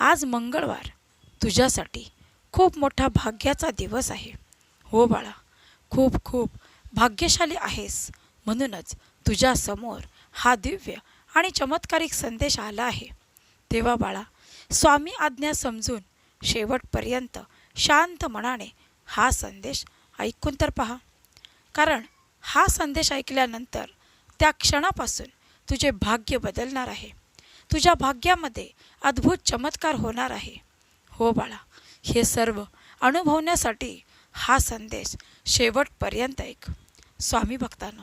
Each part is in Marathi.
आज मंगळवार. तुझ्यासाठी खूप मोठा भाग्याचा दिवस आहे. हो बाळा खूप खूप भाग्यशाली आहेस. म्हणूनच तुझ्यासमोर हा दिव्य आणि चमत्कारिक संदेश आला आहे. तेव्हा बाळा स्वामी आज्ञा समजून शेवटपर्यंत शांत मनाने हा संदेश ऐकून तर पहा. कारण हा संदेश ऐकल्यानंतर त्या क्षणापासून तुझे भाग्य बदलणार आहे. तुझ्या भाग्यामध्ये अद्भुत चमत्कार होणार आहे. हो बाळा हे सर्व अनुभवण्यासाठी हा संदेश शेवटपर्यंत ऐक. स्वामी भक्तांनो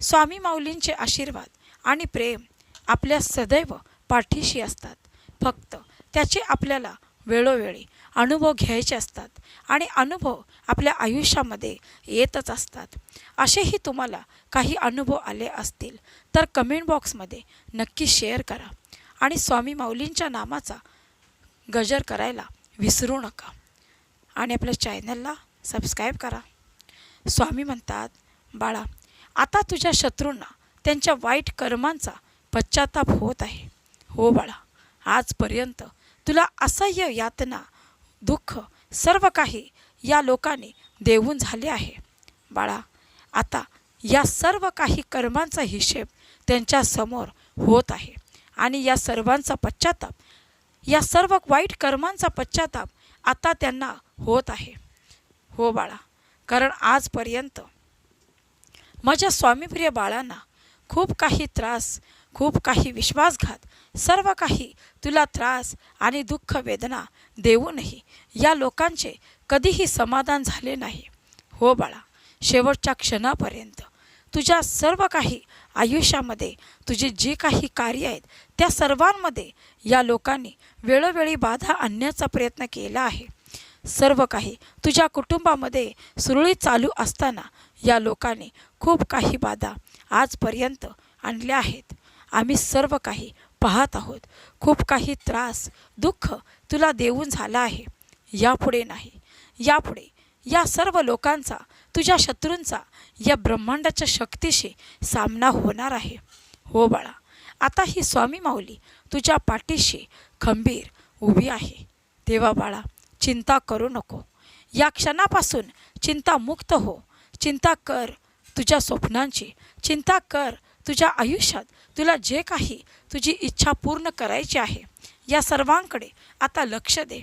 स्वामी माऊलींचे आशीर्वाद आणि प्रेम आपल्या सदैव पाठीशी असतात. फक्त त्याचे आपल्याला वेळोवेळी अनुभव घ्यायचे असतात आणि अनुभव आपल्या आयुष्यामध्ये येतच असतात. असेही तुम्हाला काही अनुभव आले असतील तर कमेंट बॉक्समध्ये नक्की शेअर करा. आणि स्वामी माऊलींच्या नामाचा गजर करायला विसरू नका. आणि आपल्या चॅनलला सबस्क्राईब करा. स्वामी म्हणतात बाळा आता तुझ्या शत्रूंना त्यांच्या वाईट कर्मांचा पश्चाताप होत आहे. हो बाळा आजपर्यंत तुला असह्य यातना दुःख सर्व काही या लोकांनी देऊन झाले आहे. बाळा आता या सर्व काही कर्मांचा हिशेब त्यांच्यासमोर होत आहे. आणि या सर्वांचा पश्चाताप या सर्व वाईट कर्मांचा पश्चाताप आता त्यांना होत आहे. हो बाळा कारण आजपर्यंत माझ्या स्वामीप्रिय बाळांना खूप काही त्रास खूप काही विश्वासघात सर्व काही तुला त्रास आणि दुःख वेदना देऊनही या लोकांचे कधीही समाधान झाले नाही. हो बाळा शेवटच्या क्षणापर्यंत तुझ्या सर्व काही आयुष्यामध्ये तुझे जे काही कार्य आहेत त्या सर्वांमध्ये या लोकांनी वेळोवेळी बाधा आणण्याचा प्रयत्न केला आहे. सर्व काही तुझ्या कुटुंबामध्ये सुरळीत चालू असताना या लोकांनी खूप काही बाधा आजपर्यंत आणल्या आहेत. आम्ही सर्व काही पाहत आहोत. खूप काही त्रास दुःख तुला देऊन झाला आहे. यापुढे नाही. यापुढे या सर्व लोकांचा तुझ्या शत्रूंचा या ब्रह्मांडाच्या शक्तीशी सामना होणार आहे. हो बाळा आता ही स्वामी माऊली तुझ्या पाठीशी खंबीर उभी आहे. तेव्हा बाळा चिंता करू नको. या क्षणापासून चिंता मुक्त हो. चिंता कर तुझ्या स्वप्नांची. चिंता कर तुझ्या आयुष्यात. तुला जे काही तुझी इच्छा पूर्ण करायची आहे या सर्वांकडे आता लक्ष दे.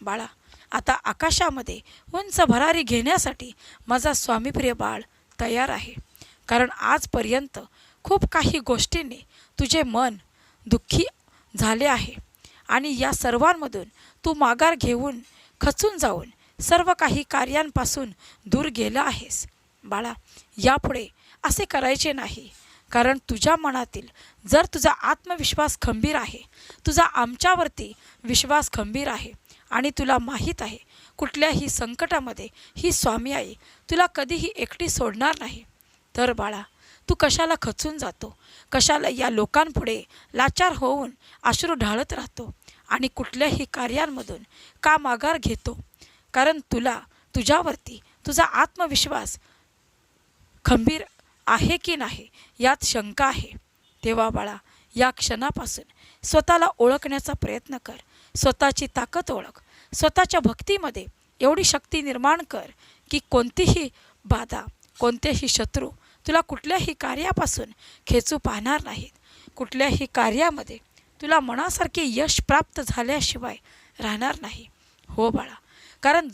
बाळा आता आकाशामध्ये उंच भरारी घेण्यासाठी माझा स्वामीप्रिय बाळ तयार आहे. कारण आजपर्यंत खूप काही गोष्टींनी तुझे मन दुःखी झाले आहे. आणि या सर्वांमधून तू माघार घेऊन खचून जाऊन सर्व काही कार्यांपासून दूर गेला आहेस. बाळा यापुढे असे करायचे नाही. कारण तुझ्या मनातील जर तुझा आत्मविश्वास खंबीर आहे तुझा आमच्यावरती विश्वास खंबीर आहे. आणि तुला माहीत आहे कुठल्याही संकटामध्ये ही स्वामी आई तुला कधीही एकटी सोडणार नाही. तर बाळा तू कशाला खचून जातो? कशाला या लोकांपुढे लाचार होऊन अश्रू ढाळत राहतो? आणि कुठल्याही कार्यांमधून का माघार घेतो? कारण तुला तुझ्यावरती तुझा आत्मविश्वास खंबीर आहे की नाही यात शंका आहे. तेव्हा बाळा या क्षणापासून स्वतःला ओळखण्याचा प्रयत्न कर. स्वतःची ताकद ओळख. स्वतःच्या भक्तीमध्ये एवढी शक्ती निर्माण कर की कोणतीही बाधा कोणतेही शत्रू तुला कुठल्याही कार्यापासून खेचू पाहणार नाहीत. कुठल्याही कार्यामध्ये तुला मनासारखे यश प्राप्त झाल्याशिवाय राहणार नाही. हो बाळा कारण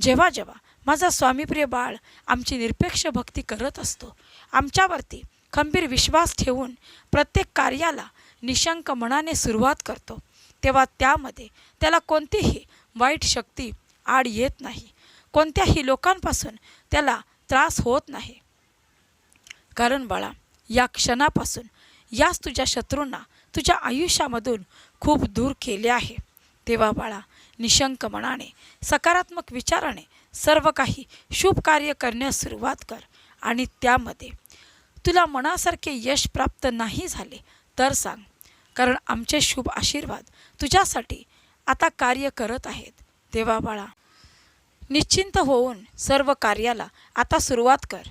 जेव्हा जेव्हा माझा स्वामीप्रिय बाळ आमची निरपेक्ष भक्ती करत असतो आमच्यावरती खंबीर विश्वास ठेवून प्रत्येक कार्याला निशंक मनाने सुरुवात करतो. तेव्हा त्यामध्ये त्याला कोणतीही वाईट शक्ती आड येत नाही. कोणत्याही लोकांपासून त्याला त्रास होत नाही. कारण बाळा या क्षणापासून याच तुझ्या शत्रूंना तुझ्या आयुष्यामधून खूप दूर केले आहे. तेव्हा बाळा निशंक मनाने सकारात्मक विचाराने सर्व काही शुभ कार्य करण्यास सुरुवात कर आणि त्यामध्ये तुला मनासारखे यश प्राप्त नाही झाले तर सांग कारण आमचे शुभ आशीर्वाद तुझ्यासाठी आता कार्य करत आहेत. तेव्हा बाळा निश्चिंत होऊन सर्व कार्याला आता सुरुवात कर.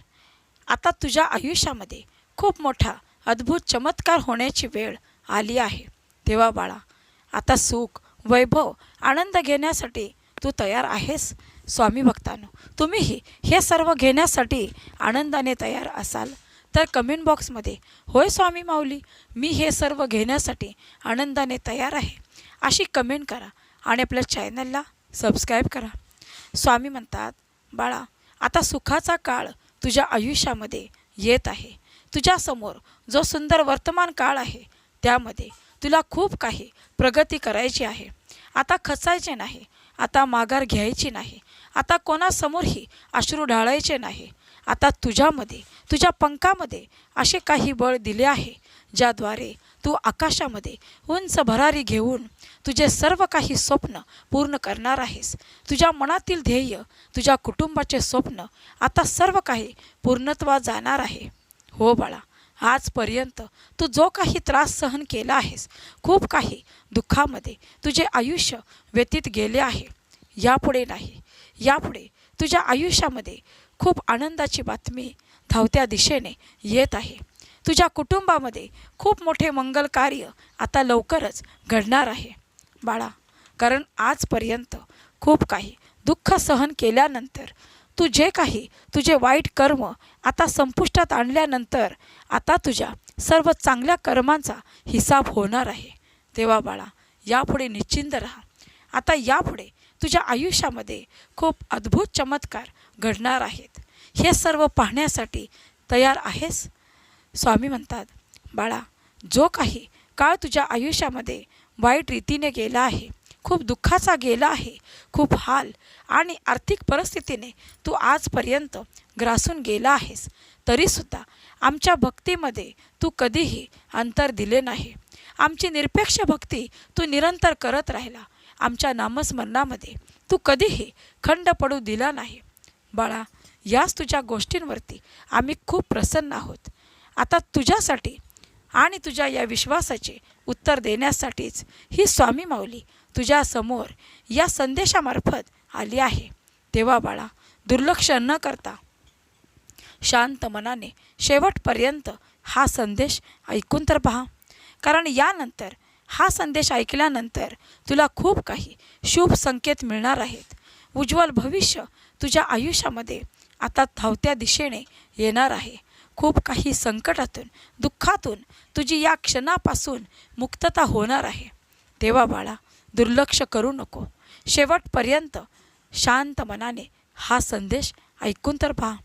आता तुझ्या आयुष्यामध्ये खूप मोठा अद्भुत चमत्कार होण्याची वेळ आली आहे. तेव्हा बाळा आता सुख वैभव आनंद घेण्यासाठी तू तयार आहेस स्वामी भक्तांनो. तुम्हीही हे सर्व घेण्यासाठी आनंदाने तयार असाल. तर कमेंट बॉक्समध्ये होय स्वामी माऊली मी हे सर्व घेण्यासाठी आनंदाने तयार आहे. अशी कमेंट करा आणि आपल्या चॅनलला सबस्क्राईब करा. स्वामी म्हणतात बाळा आता सुखाचा काळ तुझ्या आयुष्यामध्ये येत आहे. तुझ्यासमोर जो सुंदर वर्तमान काळ आहे त्यामध्ये तुला खूप काही प्रगती करायची आहे. आता खचायचे नाही आता माघार घ्यायची नाही आता कोणासमोरही अश्रू ढाळायचे नाही. आता तुझ्यामध्ये तुझ्या पंखामध्ये असे काही बळ दिले आहे ज्याद्वारे तू आकाशामध्ये उंच भरारी घेऊन तुझे सर्व काही स्वप्न पूर्ण करणार आहेस. तुझ्या मनातील ध्येय तुझ्या कुटुंबाचे स्वप्न आता सर्व काही पूर्णत्वा जाणार आहे. हो बाळा आजपर्यंत तू जो काही त्रास सहन केला आहेस खूप काही दुःखामध्ये तुझे आयुष्य व्यतीत गेले आहे. यापुढे नाही. यापुढे तुझ्या आयुष्यामध्ये खूप आनंदाची बातमी धावत्या दिशेने येत आहे. तुझ्या कुटुंबामध्ये खूप मोठे मंगल कार्य आता लवकरच घडणार आहे. बाळा कारण आजपर्यंत खूप काही दुःख सहन केल्यानंतर तू जे काही तुझे वाईट कर्म आता संपुष्टात आणल्यानंतर आता तुझ्या सर्व चांगल्या कर्मांचा हिसाब होणार आहे. तेव्हा बाळा यापुढे निश्चिंत राहा. आता यापुढे तुझ्या आयुष्यामध्ये खूप अद्भुत चमत्कार घडणार आहेत. हे सर्व पाहण्यासाठी तयार आहेस? स्वामी म्हणतात बाळा जो काही काळ तुझ्या आयुष्यामध्ये वाईट रीतीने गेला आहे खूप दुःखाचा गेला आहे खूप हाल आणि आर्थिक परिस्थितीने तू आजपर्यंत ग्रासून गेला आहेस तरीसुद्धा आमच्या भक्तीमध्ये तू कधीही अंतर दिले नाही. आमची निरपेक्ष भक्ती तू निरंतर करत राहिला. आमच्या नामस्मरणामध्ये तू कधीही खंड पडू दिला नाही. बाळा याच तुझ्या गोष्टींवरती आम्ही खूप प्रसन्न आहोत. आता तुझ्यासाठी आणि तुझ्या या विश्वासाचे उत्तर देण्यासाठीच ही स्वामी माऊली तुझ्यासमोर या संदेशामार्फत आली आहे. तेव्हा बाळा दुर्लक्ष न करता शांत मनाने शेवटपर्यंत हा संदेश ऐकून तर पहा. कारण यानंतर हा संदेश ऐकल्यानंतर तुला खूप काही शुभ संकेत मिळणार आहेत. उज्ज्वल भविष्य तुझ्या आयुष्यामध्ये आता धावत्या दिशेने येणार आहे. खूप काही संकटातून दुःखातून तुझी या क्षणापासून मुक्तता होणार आहे. तेव्हा बाळा दुर्लक्ष करू नको. शेवटपर्यंत शांत मनाने हा संदेश ऐकून तर पहा.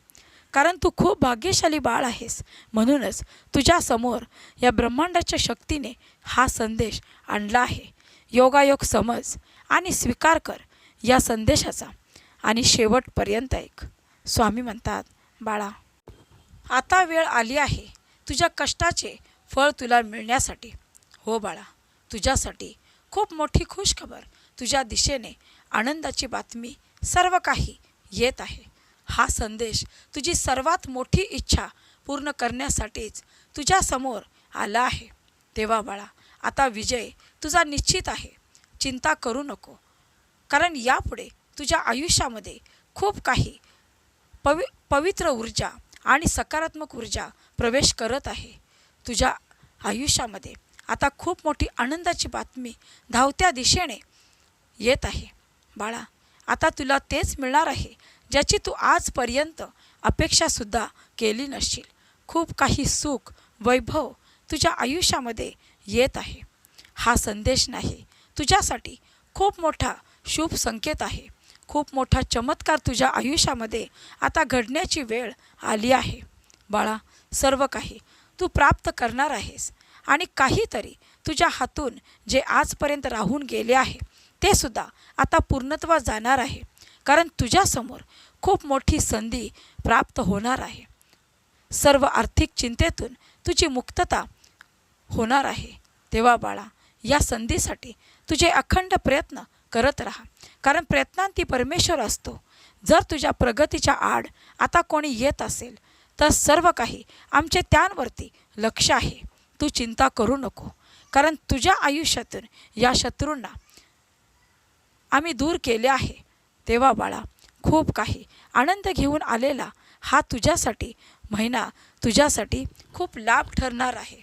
कारण तू खूप भाग्यशाली बाळ आहेस. म्हणूनच तुझ्यासमोर या ब्रह्मांडाच्या शक्तीने हा संदेश आणला आहे. योगायोग समज आणि स्वीकार कर. या संदेशाचा. आणि शेवटपर्यंत ऐक स्वामी म्हणतात बाळा आता वेळ आली आहे तुझ्या कष्टाचे फळ तुला मिळण्यासाठी. हो बाळा तुझ्यासाठी खूप मोठी खुशखबर तुझ्या दिशेने आनंदाची बातमी सर्व काही येत आहे. हा संदेश तुझी सर्वात मोठी इच्छा पूर्ण करण्यासाठीच तुझ्यासमोर आला आहे. तेव्हा बाळा आता विजय तुझा निश्चित आहे. चिंता करू नको. कारण यापुढे तुझ्या आयुष्यामध्ये खूप काही पवि पवित्र ऊर्जा आणि सकारात्मक ऊर्जा प्रवेश करत आहे. तुझ्या आयुष्यामध्ये आता खूप मोठी आनंदाची बातमी धावत्या दिशेने येत आहे. बाळा आता तुला तेच मिळणार आहे ज्याची तू आजपर्यंत अपेक्षासुद्धा केली नसशील. खूप काही सुख वैभव तुझ्या आयुष्यामध्ये येत आहे. हा संदेश नाही. तुझ्यासाठी खूप मोठा शुभ संकेत आहे. खूप मोठा चमत्कार तुझ्या आयुष्यामध्ये आता घडण्याची वेळ आली आहे. बाळा सर्व काही तू प्राप्त करणार आहेस आणि काहीतरी तुझ्या हातून जे आजपर्यंत राहून गेले आहे ते सुद्धा आता पूर्णत्वा जाणार आहे. कारण तुझ्यासमोर खूप मोठी संधी प्राप्त होणार आहे. सर्व आर्थिक चिंतेतून तुझी मुक्तता होणार आहे. तेव्हा बाळा या संधीसाठी तुझे अखंड प्रयत्न करत राहा. कारण प्रयत्नांती परमेश्वर असतो. जर तुझ्या प्रगतीच्या आड आता कोणी येत असेल तर सर्व काही आमचे त्यांवरती लक्ष आहे. तू चिंता करू नको. कारण तुझ्या आयुष्यातून या शत्रूंना आम्ही दूर केले आहे. तेव्हा बाळा खूप काही आनंद घेऊन आलेला हा तुझ्यासाठी महिना तुझ्यासाठी खूप लाभ ठरणार आहे.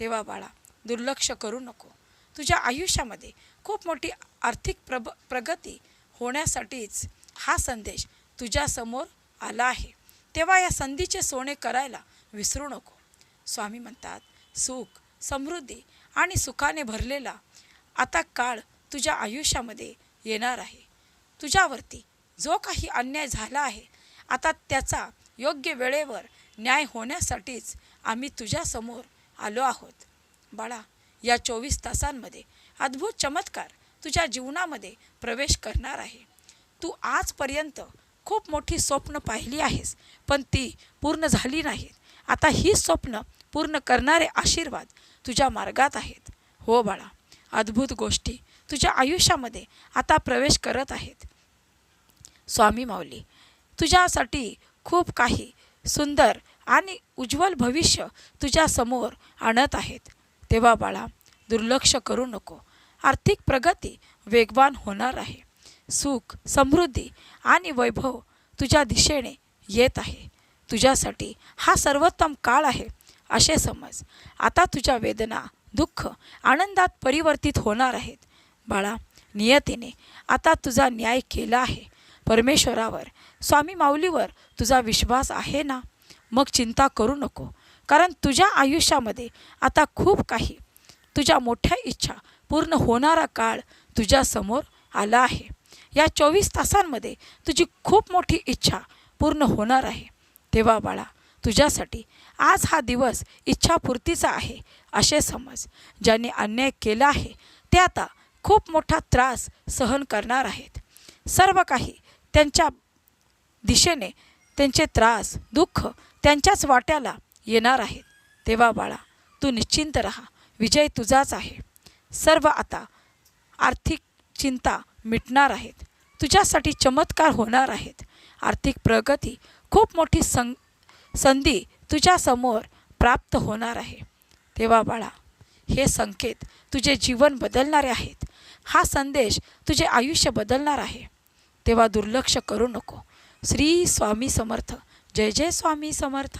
तेव्हा बाळा दुर्लक्ष करू नको. तुझ्या आयुष्यामध्ये खूप मोठी आर्थिक प्रब प्रगती होण्यासाठीच हा संदेश तुझ्यासमोर आला आहे. तेव्हा या संधीचे सोने करायला विसरू नको. स्वामी म्हणतात सुख समृद्धी आणि सुखाने भरलेला आता काळ तुझ्या आयुष्यामध्ये येणार आहे. तुझ्यावरती जो काही अन्याय झाला आहे आता त्याचा योग्य वेळेवर न्याय होण्यासाठीच आम्ही तुझ्यासमोर आलो आहोत. बाळा या चोवीस तासांमध्ये. अद्भुत चमत्कार तुझ्या जीवनामध्ये प्रवेश करणार आहे. तू आजपर्यंत खूप मोठी स्वप्न पाहिली आहेस पण ती पूर्ण झाली नाहीत. आता ही स्वप्न पूर्ण करणारे आशीर्वाद तुझ्या मार्गात आहेत. हो बाळा अद्भुत गोष्टी तुझ्या आयुष्यामध्ये आता प्रवेश करत आहेत. स्वामी माऊली तुझ्यासाठी खूप काही सुंदर आणि उज्ज्वल भविष्य तुझ्यासमोर आणत आहेत. तेव्हा बाळा दुर्लक्ष करू नको. आर्थिक प्रगती वेगवान होणार आहे. सुख समृद्धी आणि वैभव तुझ्या दिशेने येत आहे. तुझ्यासाठी हा सर्वोत्तम काळ आहे असे समज. आता तुझ्या वेदना दुःख आनंदात परिवर्तित होणार आहेत. बाळा नियतीने आता तुझा न्याय केला आहे. परमेश्वरावर स्वामी माऊलीवर तुझा विश्वास आहे ना? मग चिंता करू नको. कारण तुझ्या आयुष्यामध्ये आता खूप काही. तुझ्या मोठ्या इच्छा पूर्ण होणारा काळ तुझ्यासमोर आला आहे. या चोवीस तासांमध्ये तुझी खूप मोठी इच्छा पूर्ण होणार आहे. तेव्हा बाळा तुझ्यासाठी आज हा दिवस इच्छापूर्तीचा आहे असे समज. ज्यांनी अन्याय केला आहे ते आता खूप मोठा त्रास सहन करणार आहेत. सर्व काही त्यांच्या दिशेने त्यांचे त्रास दुःख त्यांच्याच वाट्याला येणार आहेत तेव्हा बाळा तू निश्चिंत राहा. विजय तुझाच आहे. सर्व आता आर्थिक चिंता मिटणार आहेत. तुझ्यासाठी चमत्कार होणार आहेत. आर्थिक प्रगती खूप मोठी सं संधी तुझ्यासमोर प्राप्त होणार आहे. तेव्हा बाळा हे संकेत तुझे जीवन बदलणारे आहेत. हा संदेश तुझे आयुष्य बदलणार आहे. तेव्हा दुर्लक्ष करू नको. श्री स्वामी समर्थ. जय जय स्वामी समर्थ.